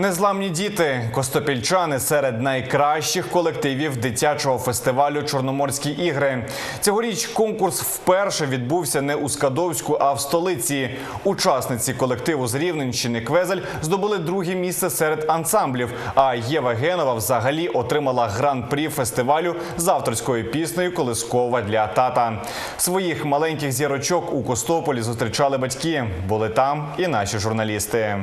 Незламні діти костопільчани серед найкращих колективів дитячого фестивалю Чорноморські ігри. Цьогоріч конкурс вперше відбувся не у Скадовську, а в столиці. Учасниці колективу з Рівненщини Квезель здобули друге місце серед ансамблів. А Єва Генова взагалі отримала гран-прі фестивалю з авторською піснею Колискова для тата. Своїх маленьких зірочок у Костополі зустрічали батьки. Були там і наші журналісти.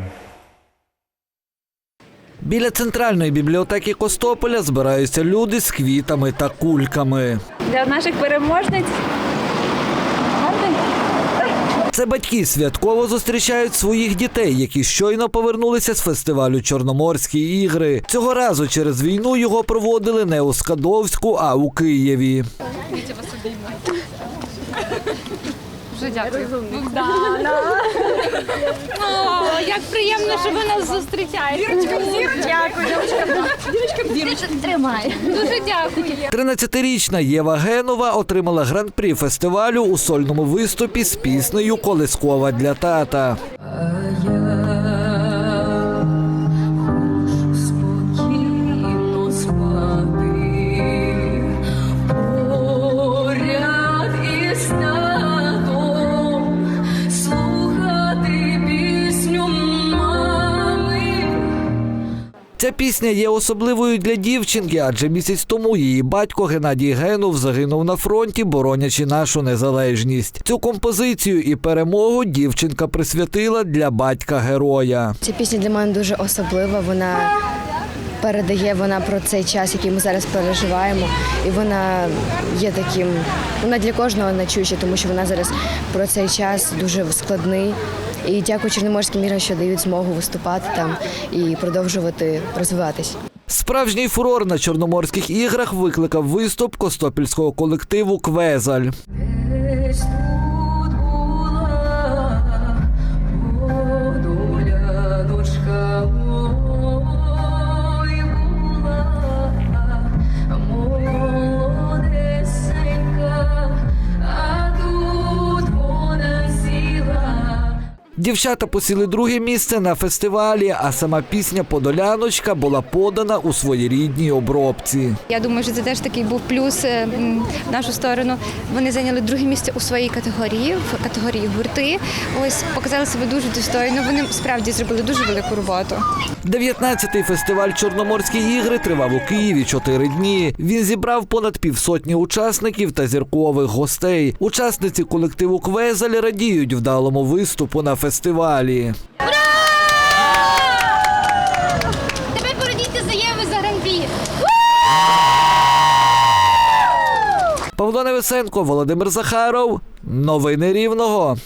Біля центральної бібліотеки Костополя збираються люди з квітами та кульками. для наших переможниць. Це батьки святково зустрічають своїх дітей, які щойно повернулися з фестивалю Чорноморські ігри. Цього разу через війну його проводили не у Скадовську, а у Києві. Дуже дякую. О, як приємно, що ви нас зустрічаєте. Дякую. Вірочка, тримай. Дуже дякую. 13-річна Єва Генова отримала гран-прі фестивалю у сольному виступі з піснею Колискова для тата. Ця пісня є особливою для дівчинки, адже місяць тому її батько Геннадій Генов загинув на фронті, боронячи нашу незалежність. Цю композицію і перемогу дівчинка присвятила для батька героя. Ця пісня для мене дуже особлива. Вона передає вона про цей час, який ми зараз переживаємо, і вона є таким. Вона для кожного начуща, тому що вона зараз про цей час дуже складний. І дякую Чорноморським іграм, що дають змогу виступати там і продовжувати розвиватись. Справжній фурор на чорноморських іграх викликав виступ костопільського колективу Квезаль. Дівчата посіли друге місце на фестивалі, а сама пісня Подоляночка була подана у своєрідній обробці. Я думаю, що це теж такий був плюс е, в нашу сторону. Вони зайняли друге місце у своїй категорії, в категорії гурти. Ось показали себе дуже достойно. Вони справді зробили дуже велику роботу. 19-й фестиваль Чорноморські ігри тривав у Києві чотири дні. Він зібрав понад півсотні учасників та зіркових гостей. Учасниці колективу Квезаль радіють вдалому виступу на фестивалі. Тепер породіться заяви за гран-прі. Павло Невесенко, Володимир Захаров. Новини Рівного.